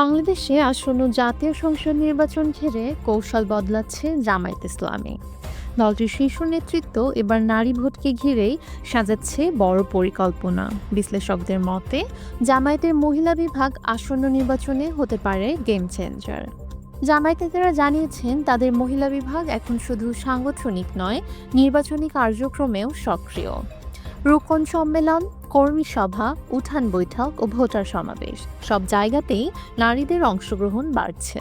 বাংলাদেশে আসন্ন জাতীয় সংসদ নির্বাচন ঘিরে কৌশল বদলাচ্ছে জামায়াত ইসলামী। দলটির শীর্ষ নেতৃত্ব এবার নারী ভোটকে ঘিরেই সাজাচ্ছে বড় পরিকল্পনা। বিশ্লেষকদের মতে, জামায়াতের মহিলা বিভাগ আসন্ন নির্বাচনে হতে পারে গেম চেঞ্জার জামায়াতেরা জানিয়েছেন, তাদের মহিলা বিভাগ এখন শুধু সাংগঠনিক নয়, নির্বাচনী কার্যক্রমেও সক্রিয়। রোকন সম্মেলন, কর্মী সভা, উঠান বৈঠক ও ভোটার সমাবেশ। সব জায়গাতেই নারীদের অংশগ্রহণ বাড়ছে।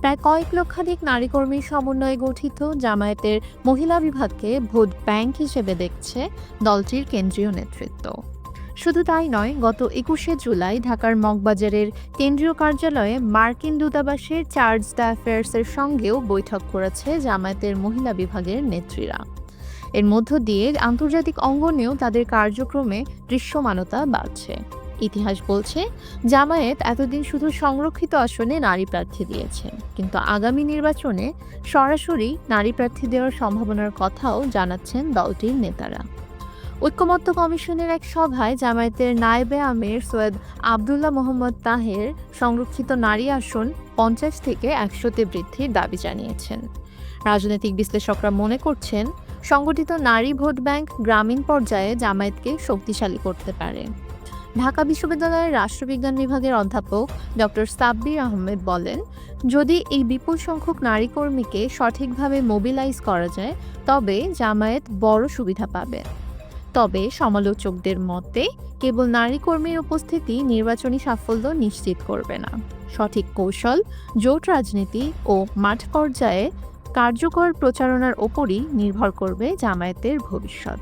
প্রায় কয়েক লক্ষাধিক নারী কর্মীর সমন্বয়ে গঠিত জামায়াতের মহিলা বিভাগকে ভোট ব্যাংক হিসেবে দেখছে দলটির কেন্দ্রীয় নেতৃত্ব। শুধু তাই নয়, গত একুশে জুলাই ঢাকার মগবাজারের কেন্দ্রীয় কার্যালয়ে মার্কিন দূতাবাসের চার্জ দ্য অ্যাফেয়ার্সের সঙ্গেও বৈঠক করেছে জামায়াতের মহিলা বিভাগের নেত্রীরা। এর মধ্য দিয়ে আন্তর্জাতিক অঙ্গনেও তাদের কার্যক্রমে দৃশ্যমানতা বাড়ছে। ইতিহাস বলছে, জামায়াত এতদিন শুধু সংরক্ষিত আসনে নারী প্রার্থী দিয়েছে, কিন্তু আগামী নির্বাচনে সরাসরি নারী প্রার্থী দেওয়ার সম্ভাবনার কথাও জানাচ্ছেন দলটির নেতারা। ঐক্যমত্য কমিশনের এক সভায় জামায়াতের নায়েবে আমির সৈয়দ আবদুল্লাহ মোহাম্মদ তাহের সংরক্ষিত নারী আসন পঞ্চাশ থেকে একশোতে বৃদ্ধির দাবি জানিয়েছেন। রাজনৈতিক বিশ্লেষকরা মনে করছেন সংগঠিত নারী ভোট ব্যাংক গ্রামীণ পর্যায়ে জামায়াতকে শক্তিশালী করতে পারে। ঢাকা বিশ্ববিদ্যালয়ের রাষ্ট্রবিজ্ঞান বিভাগের অধ্যাপক ডক্টর সাব্বির আহমেদ বলেন, যদি এই বিপুল সংখ্যক নারী কর্মীকে সঠিকভাবে মোবিলাইজ করা যায়, তবে জামায়াত বড় সুবিধা পাবে। তবে সমালোচকদের মতে, কেবল নারী কর্মীর উপস্থিতি নির্বাচনী সাফল্য নিশ্চিত করবে না। সঠিক কৌশল, জোট রাজনীতি ও মাঠ পর্যায়ে কার্যকর প্রচারণার ওপরই নির্ভর করবে জামায়াতের ভবিষ্যৎ।